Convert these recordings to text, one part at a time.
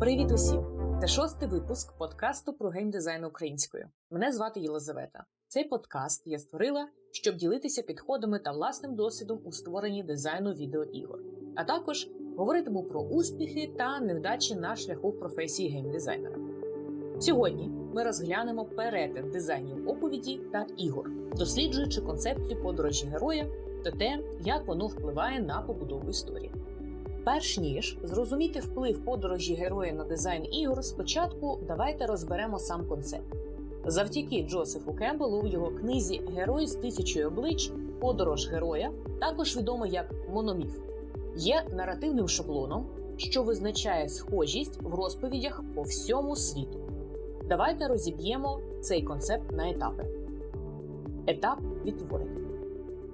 Привіт усім! Це шостий випуск подкасту про геймдизайн українською. Мене звати Єлизавета. Цей подкаст я створила, щоб ділитися підходами та власним досвідом у створенні дизайну відеоігор, а також говоритиму про успіхи та невдачі на шляху в професії геймдизайнера. Сьогодні ми розглянемо перетин дизайнів оповіді та ігор, досліджуючи концепцію подорожі героя та те, як воно впливає на побудову історії. Перш ніж зрозуміти вплив подорожі героя на дизайн ігор, спочатку давайте розберемо сам концепт. Завдяки Джосефу Кембелу в його книзі Герой з тисячою облич Подорож героя, також відомо як мономіф, є наративним шаблоном, що визначає схожість в розповідях по всьому світу. Давайте розіб'ємо цей концепт на етапи. Етап відтворення.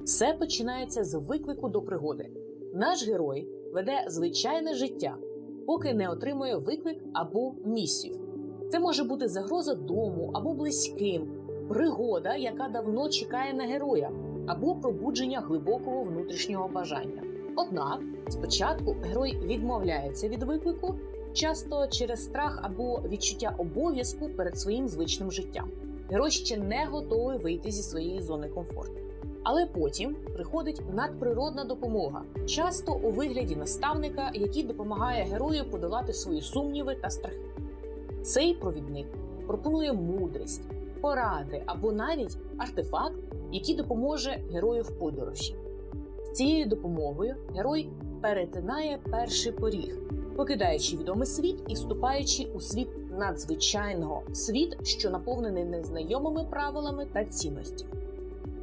Все починається з виклику до пригоди. Наш герой веде звичайне життя, поки не отримує виклик або місію. Це може бути загроза дому або близьким, пригода, яка давно чекає на героя, або пробудження глибокого внутрішнього бажання. Однак спочатку герой відмовляється від виклику, часто через страх або відчуття обов'язку перед своїм звичним життям. Герой ще не готовий вийти зі своєї зони комфорту. Але потім приходить надприродна допомога, часто у вигляді наставника, який допомагає герою подолати свої сумніви та страхи. Цей провідник пропонує мудрість, поради або навіть артефакт, який допоможе герою в подорожі. З цією допомогою герой перетинає перший поріг, покидаючи відомий світ і вступаючи у світ надзвичайного світ, що наповнений незнайомими правилами та цінностями.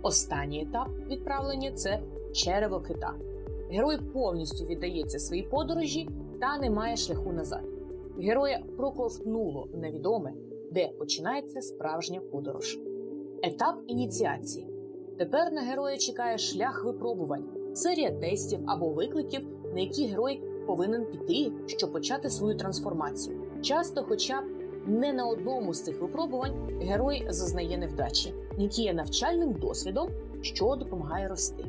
Останній етап відправлення це черево кита. Герой повністю віддається своїй подорожі та не має шляху назад. Героя проковтнуло невідоме, де починається справжня подорож. Етап ініціації. Тепер на героя чекає шлях випробувань, серія тестів або викликів, на які герой повинен піти, щоб почати свою трансформацію. Часто, хоча б не на одному з цих випробувань герой зазнає невдачі, які є навчальним досвідом, що допомагає рости.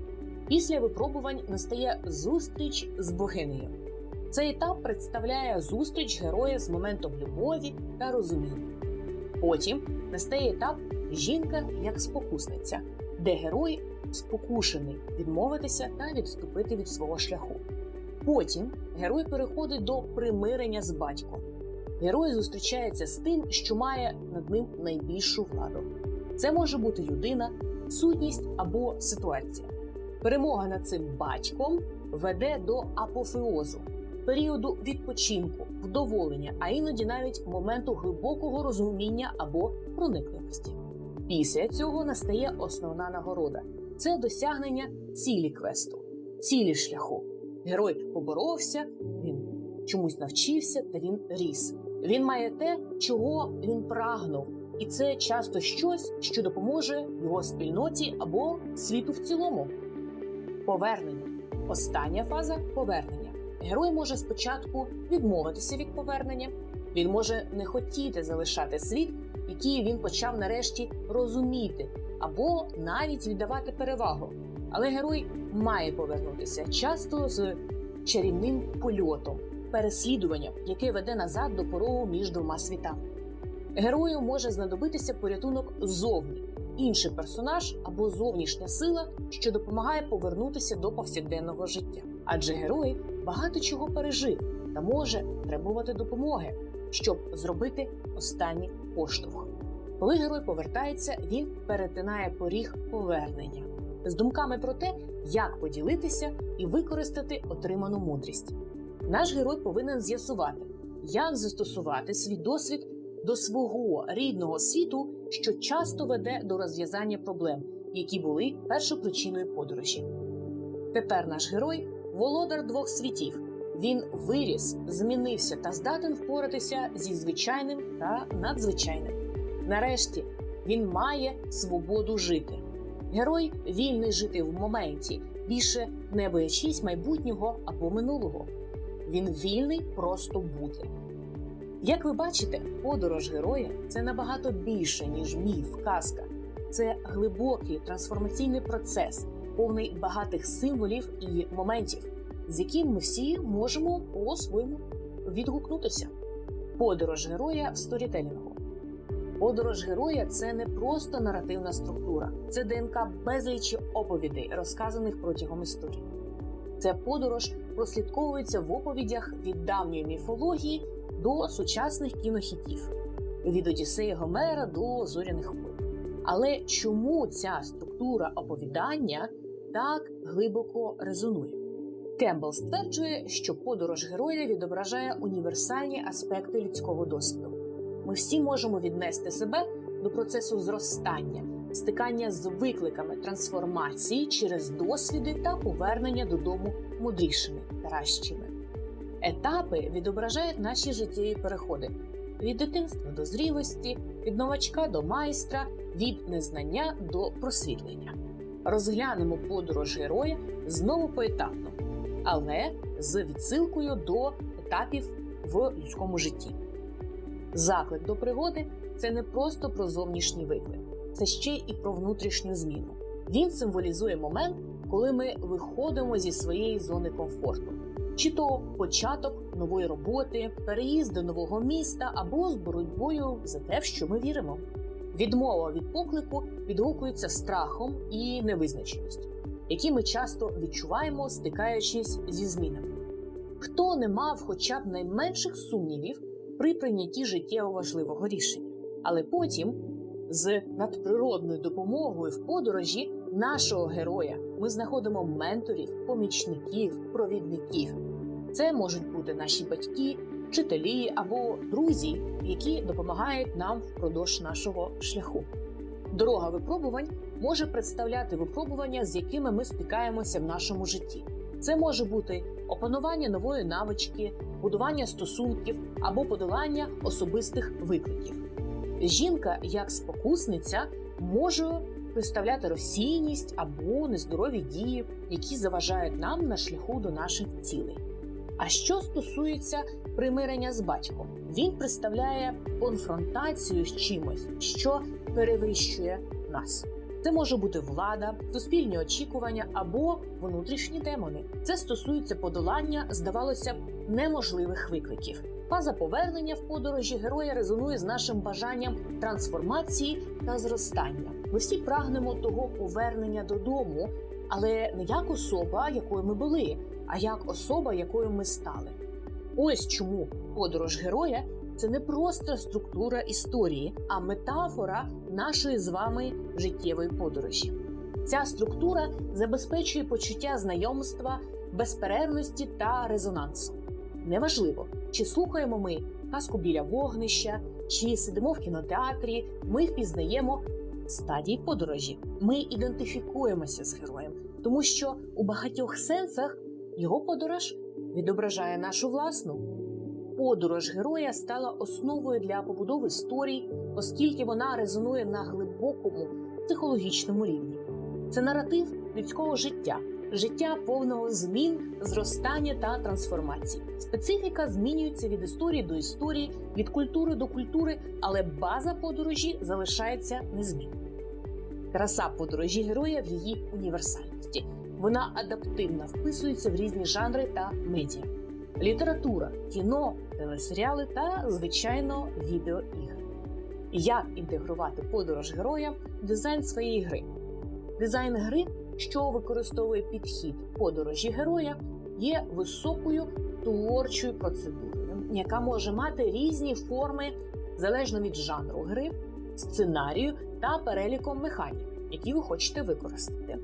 Після випробувань настає зустріч з богинею. Цей етап представляє зустріч героя з моментом любові та розуміння. Потім настає етап жінка як спокусниця, де герой спокушений відмовитися та відступити від свого шляху. Потім герой переходить до примирення з батьком. Герой зустрічається з тим, що має над ним найбільшу владу. Це може бути людина, сутність або ситуація. Перемога над цим батьком веде до апофеозу, періоду відпочинку, вдоволення, а іноді навіть моменту глибокого розуміння або проникливості. Після цього настає основна нагорода це досягнення цілі квесту, цілі шляху. Герой поборовся, він чомусь навчився та він ріс. Він має те, чого він прагнув, і це часто щось, що допоможе його спільноті або світу в цілому. Повернення. Остання фаза повернення. Герой може спочатку відмовитися від повернення. Він може не хотіти залишати світ, який він почав нарешті розуміти, або навіть віддавати перевагу. Але герой має повернутися часто з чарівним польотом, переслідуванням, яке веде назад до порогу між двома світами. Герою може знадобитися порятунок ззовні, інший персонаж або зовнішня сила, що допомагає повернутися до повсякденного життя. Адже герой багато чого пережив та може требувати допомоги, щоб зробити останній поштовх. Коли герой повертається, він перетинає поріг повернення з думками про те, як поділитися і використати отриману мудрість. Наш герой повинен з'ясувати, як застосувати свій досвід до свого рідного світу, що часто веде до розв'язання проблем, які були першопричиною подорожі. Тепер наш герой володар двох світів. Він виріс, змінився та здатен впоратися зі звичайним та надзвичайним. Нарешті він має свободу жити. Герой вільний жити в моменті, більше не боячись майбутнього або минулого. Він вільний просто бути. Як ви бачите, подорож героя це набагато більше, ніж міф, казка. Це глибокий трансформаційний процес, повний багатих символів і моментів, з яким ми всі можемо по-своєму відгукнутися. Подорож героя в сторітелінгу. Подорож героя це не просто наративна структура, це ДНК безлічі оповідей, розказаних протягом історії. Ця подорож прослідковується в оповідях від давньої міфології до сучасних кінохітів, від Одіссея Гомера до зоряних войн. Але чому ця структура оповідання так глибоко резонує? Кембл стверджує, що подорож героя відображає універсальні аспекти людського досвіду. Ми всі можемо віднести себе до процесу зростання, стикання з викликами трансформації через досвіди та повернення додому мудрішими кращими. Етапи відображають наші життєві переходи від дитинства до зрілості, від новачка до майстра, від незнання до просвітлення. Розглянемо подорож героя знову поетапно, але з відсилкою до етапів в людському житті. Заклик до пригоди це не просто про зовнішній виклик, це ще і про внутрішню зміну. Він символізує момент, коли ми виходимо зі своєї зони комфорту, чи то початок нової роботи, переїзд до нового міста або з боротьбою за те, в що ми віримо. Відмова від поклику відгукується страхом і невизначеністю, які ми часто відчуваємо, стикаючись зі змінами. Хто не мав хоча б найменших сумнівів при прийнятті життєво важливого рішення, але потім, з надприродною допомогою в подорожі нашого героя, ми знаходимо менторів, помічників, провідників. Це можуть бути наші батьки, вчителі або друзі, які допомагають нам впродовж нашого шляху. Дорога випробувань може представляти випробування, з якими ми стикаємося в нашому житті. Це може бути опанування нової навички, будування стосунків або подолання особистих викликів. Жінка, як спокусниця, може представляти розсійність або нездорові дії, які заважають нам на шляху до наших цілей. А що стосується примирення з батьком, він представляє конфронтацію з чимось, що перевищує нас. Це може бути влада, суспільні очікування або внутрішні демони. Це стосується подолання, здавалося б, неможливих викликів. Фаза повернення в подорожі героя резонує з нашим бажанням трансформації та зростання. Ми всі прагнемо того повернення додому, але не як особа, якою ми були, а як особа, якою ми стали. Ось чому подорож героя це не просто структура історії, а метафора нашої з вами життєвої подорожі. Ця структура забезпечує почуття знайомства, безперервності та резонансу. Неважливо, чи слухаємо ми казку біля вогнища, чи сидимо в кінотеатрі, ми впізнаємо стадії подорожі. Ми ідентифікуємося з героєм, тому що у багатьох сенсах його подорож відображає нашу власну. Подорож героя стала основою для побудови історій, оскільки вона резонує на глибокому психологічному рівні. Це наратив людського життя, життя повного змін, зростання та трансформації. Специфіка змінюється від історії до історії, від культури до культури, але база подорожі залишається незмінною. Краса подорожі героя в її універсальності. Вона адаптивно вписується в різні жанри та медіа. Література, кіно, телесеріали та, звичайно, відеоігри. Як інтегрувати подорож героя в дизайн своєї гри? Дизайн гри, що використовує підхід подорожі героя, є високою творчою процедурою, яка може мати різні форми залежно від жанру гри, сценарію та переліком механік, які ви хочете використати.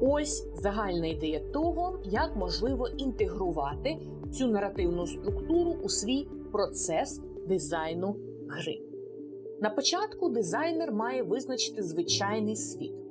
Ось загальна ідея того, як можливо інтегрувати цю наративну структуру у свій процес дизайну гри. На початку дизайнер має визначити звичайний світ.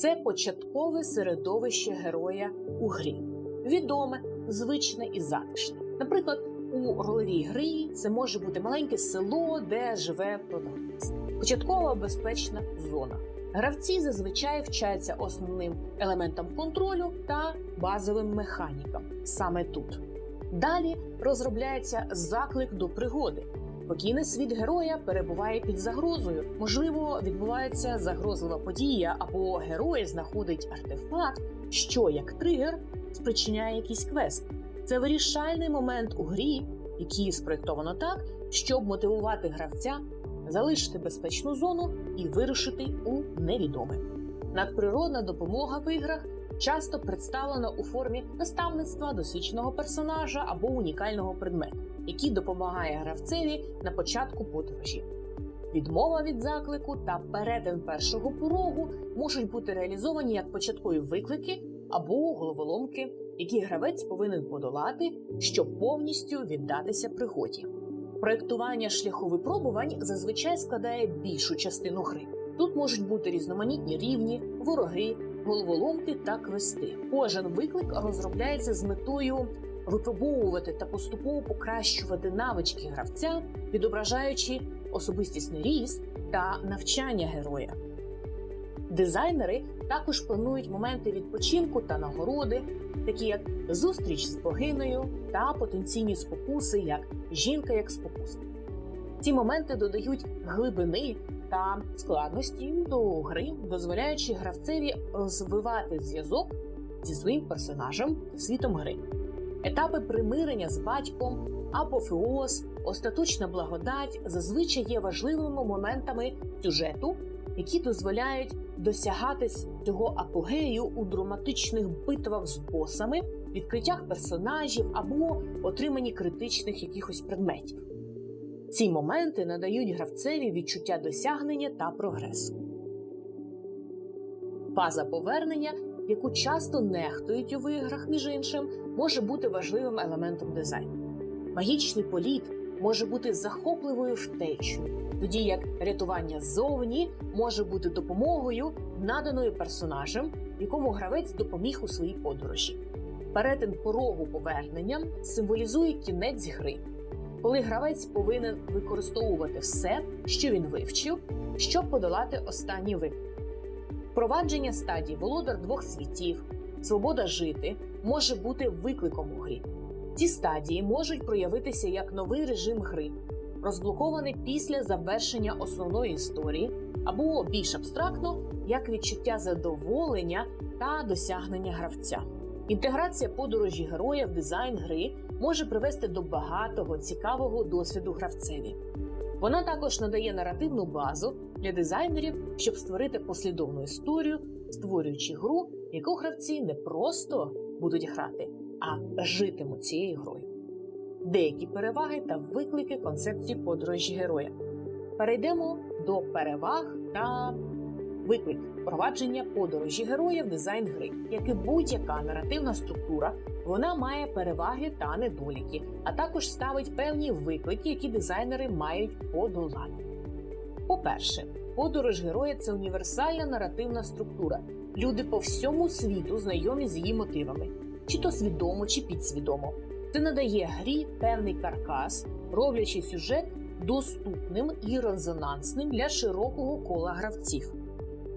Це початкове середовище героя у грі, відоме, звичне і затишне. Наприклад, у ролевій грі це може бути маленьке село, де живе протагоніст. Початкова безпечна зона. Гравці зазвичай вчаться основним елементам контролю та базовим механікам саме тут. Далі розробляється заклик до пригоди. Спокійний світ героя перебуває під загрозою. Можливо, відбувається загрозлива подія, або герой знаходить артефакт, що як тригер спричиняє якийсь квест. Це вирішальний момент у грі, які спроєктовано так, щоб мотивувати гравця залишити безпечну зону і вирушити у невідоме. Надприродна допомога в іграх часто представлена у формі наставництва досвідченого персонажа або унікального предмету, який допомагає гравцеві на початку подорожі. Відмова від заклику та перетин першого порогу можуть бути реалізовані як початкові виклики або головоломки, які гравець повинен подолати, щоб повністю віддатися пригоді. Проєктування шляху випробувань зазвичай складає більшу частину гри. Тут можуть бути різноманітні рівні, вороги, головоломки та квести. Кожен виклик розробляється з метою випробовувати та поступово покращувати навички гравця, відображаючи особистісний ріст та навчання героя. Дизайнери також планують моменти відпочинку та нагороди, такі як зустріч з богинею та потенційні спокуси, як жінка як спокусник. Ці моменти додають глибини та складності до гри, дозволяючи гравцеві розвивати зв'язок зі своїм персонажем світом гри. Етапи примирення з батьком, апофеоз, остаточна благодать зазвичай є важливими моментами сюжету, які дозволяють досягати цього апогею у драматичних битвах з босами, відкриттях персонажів або отриманні критичних якихось предметів. Ці моменти надають гравцеві відчуття досягнення та прогресу. Фаза повернення, яку часто нехтують у іграх, між іншим, може бути важливим елементом дизайну. Магічний політ може бути захопливою втечею, тоді як рятування ззовні може бути допомогою, наданою персонажем, якому гравець допоміг у своїй подорожі. Перетин порогу повернення символізує кінець гри, коли гравець повинен використовувати все, що він вивчив, щоб подолати останній виклик. Впровадження стадій володар двох світів, свобода жити може бути викликом у грі. Ці стадії можуть проявитися як новий режим гри, розблокований після завершення основної історії, або більш абстрактно як відчуття задоволення та досягнення гравця. Інтеграція подорожі героя в дизайн гри може привести до багатого цікавого досвіду гравцеві. Вона також надає наративну базу для дизайнерів, щоб створити послідовну історію, створюючи гру, яку гравці не просто будуть грати, а житимуть цією грою. Деякі переваги та виклики концепції подорожі героя. Перейдемо до переваг та виклик впровадження подорожі героя в дизайн гри, як і будь-яка наративна структура, вона має переваги та недоліки, а також ставить певні виклики, які дизайнери мають подолати. По-перше, подорож героя це універсальна наративна структура. Люди по всьому світу знайомі з її мотивами, чи то свідомо, чи підсвідомо. Це надає грі певний каркас, роблячи сюжет доступним і резонансним для широкого кола гравців.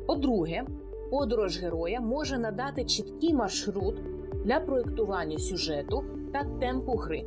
По-друге, подорож героя може надати чіткий маршрут для проєктування сюжету та темпу гри.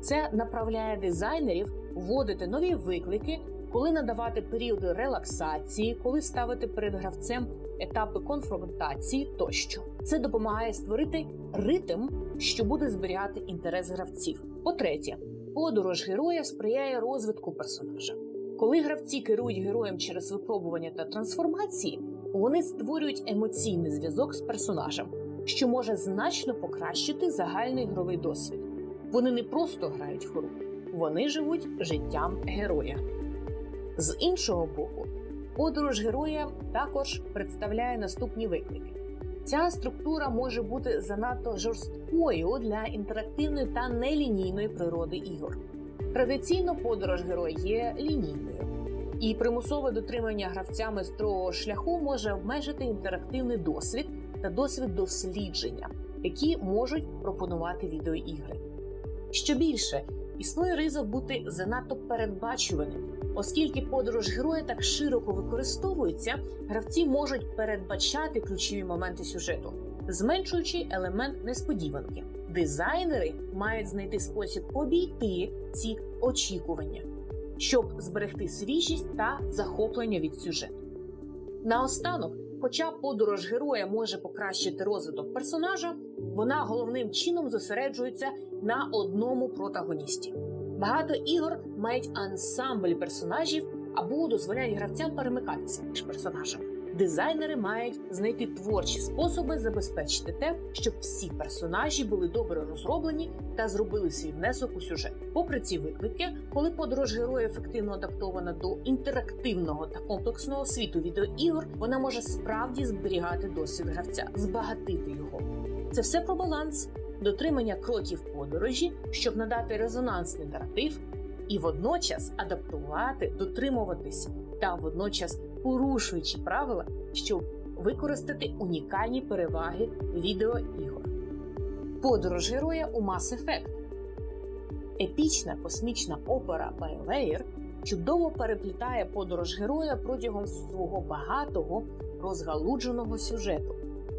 Це направляє дизайнерів вводити нові виклики, коли надавати періоди релаксації, коли ставити перед гравцем етапи конфронтації тощо. Це допомагає створити ритм, що буде зберігати інтерес гравців. По-третє, подорож героя сприяє розвитку персонажа. Коли гравці керують героєм через випробування та трансформації, вони створюють емоційний зв'язок з персонажем, що може значно покращити загальний ігровий досвід. Вони не просто грають в гру, вони живуть життям героя. З іншого боку, подорож героя також представляє наступні виклики. Ця структура може бути занадто жорсткою для інтерактивної та нелінійної природи ігор. Традиційно подорож героя є лінійною, і примусове дотримання гравцями строгого шляху може обмежити інтерактивний досвід та досвід дослідження, які можуть пропонувати відеоігри. Що більше, існує ризик бути занадто передбачуваним, оскільки подорож героя так широко використовується, гравці можуть передбачати ключові моменти сюжету, зменшуючи елемент несподіванки. Дизайнери мають знайти спосіб обійти ці очікування, щоб зберегти свіжість та захоплення від сюжету. Наостанок, хоча подорож героя може покращити розвиток персонажа, вона головним чином зосереджується на одному протагоністі. Багато ігор мають ансамбль персонажів або дозволяють гравцям перемикатися між персонажами. Дизайнери мають знайти творчі способи забезпечити те, щоб всі персонажі були добре розроблені та зробили свій внесок у сюжет. Попри ці виклики, коли подорож героя ефективно адаптована до інтерактивного та комплексного світу відеоігор, вона може справді зберігати досвід гравця, збагатити його. Це все про баланс, дотримання кроків подорожі, щоб надати резонансний наратив, і водночас адаптувати, дотримуватись та водночас порушуючи правила, щоб використати унікальні переваги відеоігор. Подорож героя у Mass Effect Епічна космічна опера BioWare чудово переплітає подорож героя протягом свого багатого розгалудженого сюжету,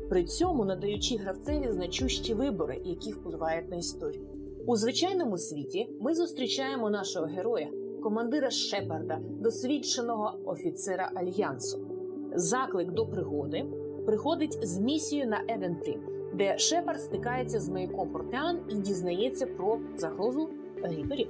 при цьому надаючи гравцеві значущі вибори, які впливають на історію. У звичайному світі ми зустрічаємо нашого героя, командира Шепарда, досвідченого офіцера альянсу. Заклик до пригоди приходить з місією на Еден де Шепард стикається з маяком Протеан і дізнається про загрозу ріперів.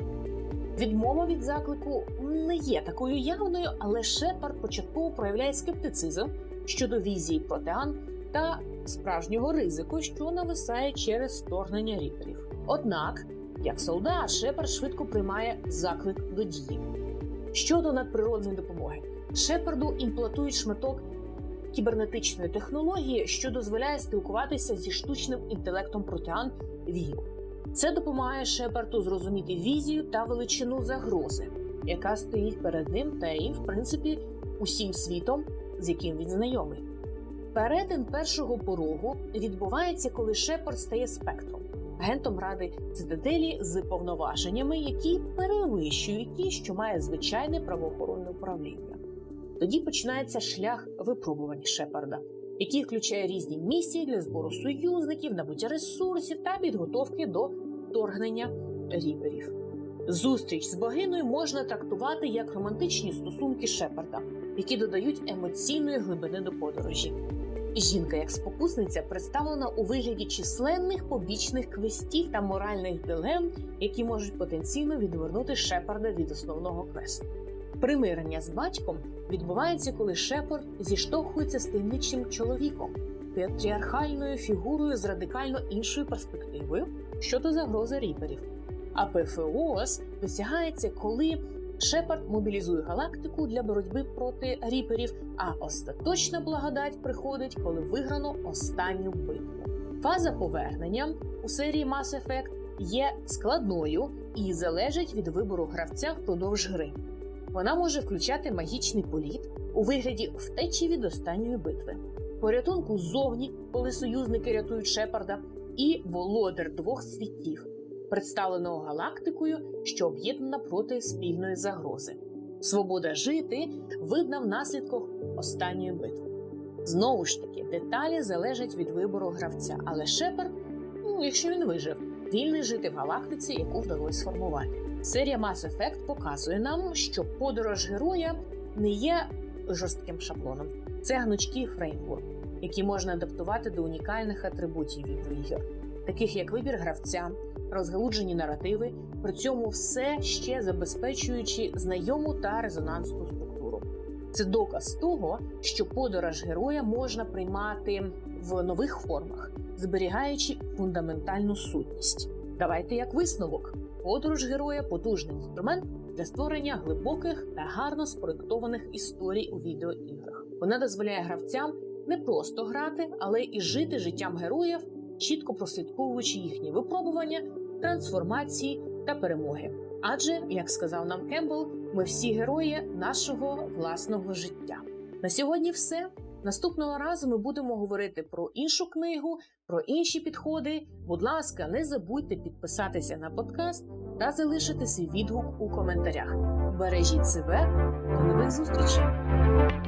Відмова від заклику не є такою явною, але Шепард початково проявляє скептицизм щодо візії Протеан та справжнього ризику, що нависає через вторгнення ріперів. Однак, як солдат, Шепард швидко приймає заклик до дії. Щодо надприродної допомоги, Шепарду імплантують шматок кібернетичної технології, що дозволяє спілкуватися зі штучним інтелектом протеан ВІО. Це допомагає Шепарду зрозуміти візію та величину загрози, яка стоїть перед ним та і, в принципі, усім світом, з яким він знайомий. Перетин першого порогу відбувається, коли Шепард стає спектром, агентом ради цитаделі з повноваженнями, які перевищують ті, що має звичайне правоохоронне управління. Тоді починається шлях випробувань Шепарда, який включає різні місії для збору союзників, набуття ресурсів та підготовки до вторгнення ріперів. Зустріч з богиною можна трактувати як романтичні стосунки Шепарда, які додають емоційної глибини до подорожі. Жінка як спокусниця представлена у вигляді численних побічних квестів та моральних дилем, які можуть потенційно відвернути Шепарда від основного квесту. Примирення з батьком відбувається, коли Шепард зіштовхується з таємничим чоловіком, патріархальною фігурою з радикально іншою перспективою щодо загрози ріперів. Апофеоз досягається, коли Шепард мобілізує галактику для боротьби проти ріперів, а остаточна благодать приходить, коли виграно останню битву. Фаза повернення у серії Mass Effect є складною і залежить від вибору гравця впродовж гри. Вона може включати магічний політ у вигляді втечі від останньої битви, порятунку ззовні, коли союзники рятують Шепарда, і володар двох світів, представленого галактикою, що об'єднана проти спільної загрози. Свобода жити видна в наслідках останньої битви. Знову ж таки, деталі залежать від вибору гравця, але Шепард, ну якщо він вижив, вільний жити в галактиці, яку вдалося сформувати. Серія Mass Effect показує нам, що подорож героя не є жорстким шаблоном. Це гнучкий фреймворк, який можна адаптувати до унікальних атрибутів відеоігр, таких як вибір гравця, розгалуджені наративи, при цьому все ще забезпечуючи знайому та резонансну структуру. Це доказ того, що подорож героя можна приймати в нових формах, зберігаючи фундаментальну сутність. Давайте як висновок. Подорож героя потужний інструмент для створення глибоких та гарно спроєктованих історій у відеоіграх. Вона дозволяє гравцям не просто грати, але і жити життям героїв, чітко прослідковуючи їхні випробування, трансформації та перемоги. Адже, як сказав нам Кембл, ми всі герої нашого власного життя. На сьогодні все. Наступного разу ми будемо говорити про іншу книгу, про інші підходи. Будь ласка, не забудьте підписатися на подкаст та залишити свій відгук у коментарях. Бережіть себе, до нових зустрічей!